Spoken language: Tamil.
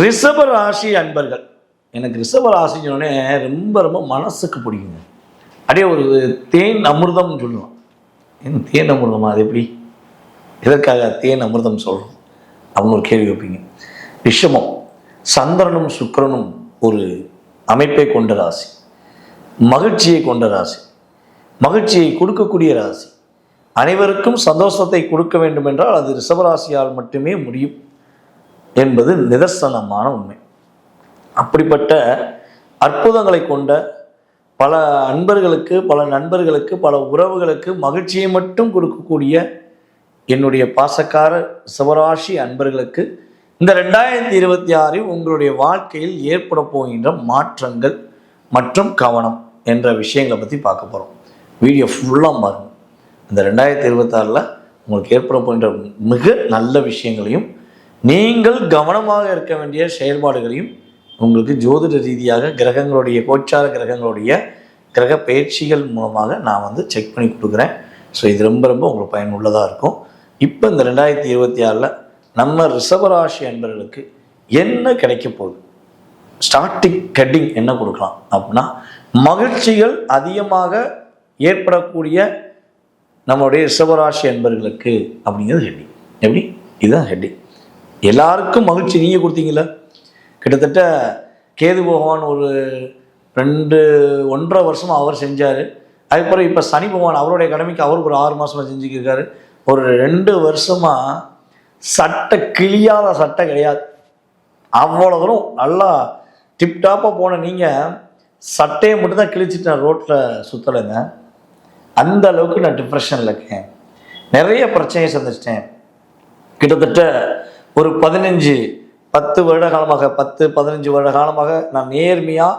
ரிஷப ராசி அன்பர்கள். எனக்கு ரிஷப ராசின்னு சொன்னே ரொம்ப ரொம்ப மனசுக்கு பிடிக்குங்க. அப்படியே ஒரு தேன் அமிர்தம்னு சொல்லுவோம் என்ன தேன் அமிர்தமா? அது எப்படி? எதற்காக தேன் அமிர்தம் சொல்கிறோம் அப்படின்னு ஒரு கேள்வி வைப்பீங்க. விஷமம் சந்திரனும் சுக்கிரனும் ஒரு அமைப்பை கொண்ட ராசி. மகிழ்ச்சியை கொண்ட ராசி. மகிழ்ச்சியை கொடுக்கக்கூடிய ராசி. அனைவருக்கும் சந்தோஷத்தை கொடுக்க வேண்டும் என்றால் அது ரிஷபராசியால் மட்டுமே முடியும். என்பது நிதர்சனமான உண்மை. அப்படிப்பட்ட அற்புதங்களை கொண்ட பல அன்பர்களுக்கு பல நண்பர்களுக்கு பல உறவுகளுக்கு மகிழ்ச்சியை மட்டும் கொடுக்கக்கூடிய என்னுடைய பாசக்கார சிவராசி அன்பர்களுக்கு இந்த ரெண்டாயிரத்தி இருபத்தி ஆறில் உங்களுடைய வாழ்க்கையில் ஏற்பட போகின்ற மாற்றங்கள் மற்றும் கவனம் என்ற விஷயங்களை பற்றி பார்க்க போகிறோம் வீடியோ ஃபுல்லாக பாருங்கள் இந்த ரெண்டாயிரத்தி இருபத்தாறில் உங்களுக்கு ஏற்பட போகின்ற மிக நல்ல விஷயங்களையும் நீங்கள் கவனமாக இருக்க வேண்டிய செயல்பாடுகளையும் உங்களுக்கு ஜோதிட ரீதியாக கிரகங்களுடைய கோச்சார கிரகங்களுடைய கிரக பயிற்சிகள் மூலமாக நான் வந்து செக் பண்ணி கொடுக்குறேன். ஸோ இது ரொம்ப ரொம்ப உங்களுக்கு பயனுள்ளதாக இருக்கும். இப்போ இந்த ரெண்டாயிரத்தி இருபத்தி ஆறில் நம்ம ரிஷபராசி அன்பர்களுக்கு என்ன கிடைக்க போகுது? ஸ்டார்டிங் கட்டிங் என்ன கொடுக்கலாம் அப்படின்னா மகிழ்ச்சிகள் அதிகமாக ஏற்படக்கூடிய நம்மளுடைய ரிஷபராசி அன்பர்களுக்கு அப்படிங்கிறது ஹெட்டிங் எப்படி? இதுதான் ஹெட்டிங் எல்லாருக்கும் மகிழ்ச்சி. நீங்கள் கொடுத்தீங்களா கிட்டத்தட்ட கேது பகவான் ஒரு ரெண்டு ஒன்றரை வருஷம் அவர் செஞ்சார். அதுக்கப்புறம் இப்போ சனி பகவான் அவருடைய கடமைக்கு அவருக்கு ஒரு ஆறு மாதமாக செஞ்சுக்கிருக்காரு. ஒரு ரெண்டு வருஷமாக சட்டை கிழியாத சட்டை கிடையாது. அவ்வளோ தூரம் நல்லா டிப்டாப்பாக போன நீங்கள் சட்டையை மட்டும்தான் கிழிச்சிட்டு நான் ரோட்டில் சுற்றலைங்க அந்த அளவுக்கு நான் டிப்ரெஷனில் இருக்கேன். நிறைய பிரச்சனையை சந்திச்சிட்டேன். கிட்டத்தட்ட ஒரு பதினஞ்சு பத்து வருட காலமாக பத்து பதினஞ்சு வருட காலமாக நான் நேர்மையாக